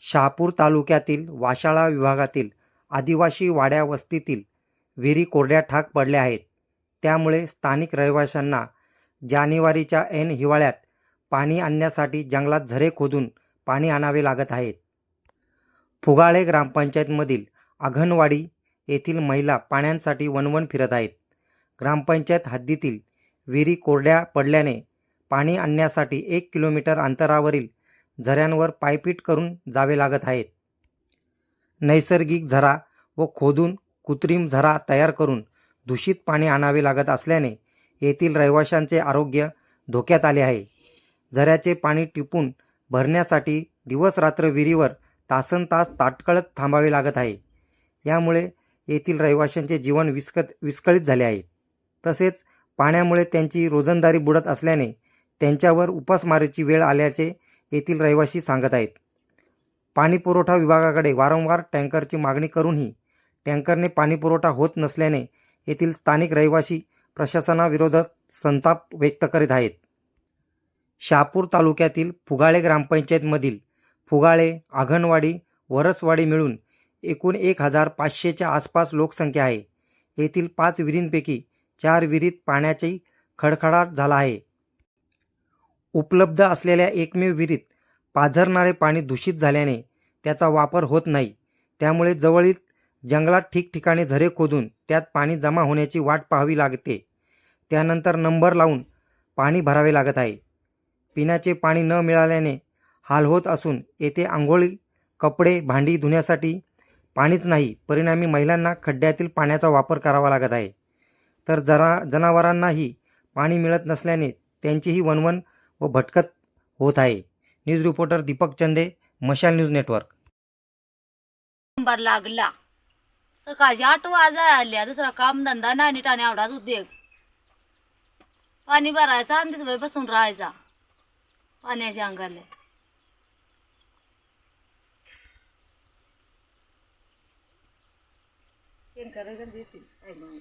शहापूर तालुक्यातील वाशाळा विभागातील आदिवासी वाड्या वस्तीतील विहिरी कोरड्या ठाक पडल्या आहेत. त्यामुळे स्थानिक रहिवाशांना जानेवारीच्या ऐन हिवाळ्यात पाणी आणण्यासाठी जंगलात झरे खोदून पाणी आणावे लागत आहेत. फुगाळे ग्रामपंचायतमधील आघनवाडी येथील महिला पाण्यांसाठी वणवण फिरत आहेत. ग्रामपंचायत हद्दीतील विहिरी कोरड्या पडल्याने पाणी आणण्यासाठी एक किलोमीटर अंतरावरील झऱ्यांवर पायपीट करून जावे लागत आहेत. नैसर्गिक झरा व खोदून कृत्रिम झरा तयार करून दूषित पाणी आणावे लागत असल्याने येथील रहिवाशांचे आरोग्य धोक्यात आले आहे. झऱ्याचे पाणी टिपून भरण्यासाठी दिवसरात्र विहिरीवर तासन तास ताटकळत थांबावे लागत आहे. यामुळे येथील रहिवाशांचे जीवन विस्कत विस्कळीत झाले आहे. तसेच पाण्यामुळे त्यांची रोजंदारी बुडत असल्याने त्यांच्यावर उपासमारीची वेळ आल्याचे येथील रहिवासी सांगत आहेत. पाणीपुरवठा विभागाकडे वारंवार टँकरची मागणी करूनही टँकरने पाणीपुरवठा होत नसल्याने येथील स्थानिक रहिवासी प्रशासनाविरोधात संताप व्यक्त करीत आहेत. शहापूर तालुक्यातील फुगाळे ग्रामपंचायतमधील फुगाळे आघनवाडी वरसवाडी मिळून एकूण एक हजार पाचशेच्या आसपास लोकसंख्या आहे. येथील पाच विहिरींपैकी चार विहिरीत पाण्याची खडखडाट झाला आहे. उपलब्ध असलेल्या एकमेव विहिरीत पाझरणारे पाणी दूषित झाल्याने त्याचा वापर होत नाही. त्यामुळे जवळील जंगलात ठिकठिकाणी झरे खोदून त्यात पाणी जमा होण्याची वाट पाहावी लागते. त्यानंतर नंबर लावून पाणी भरावे लागत आहे. पिण्याचे पाणी न मिळाल्याने हाल होत असून येथे आंघोळी कपडे भांडी धुण्यासाठी पाणीच नाही. परिणामी महिलांना खड्ड्यातील पाण्याचा वापर करावा लागत आहे. तर जरा जनावरांनाही पाणी मिळत नसल्याने त्यांचीही वणवण व भटकत होत आहे. न्यूज रिपोर्टर दीपक चंदे मशाल न्यूज नेटवर्क. नंबर लागला. सकाळची आठ वाजा आल्या. दुसरा काम धंदा नाही नीट आणि आवडाच उद्योग. पाणी भरायचं आणि तिथं बाई बसून राहायचा. पाण्याच्या अंगाले. करायचं देतील काय नाही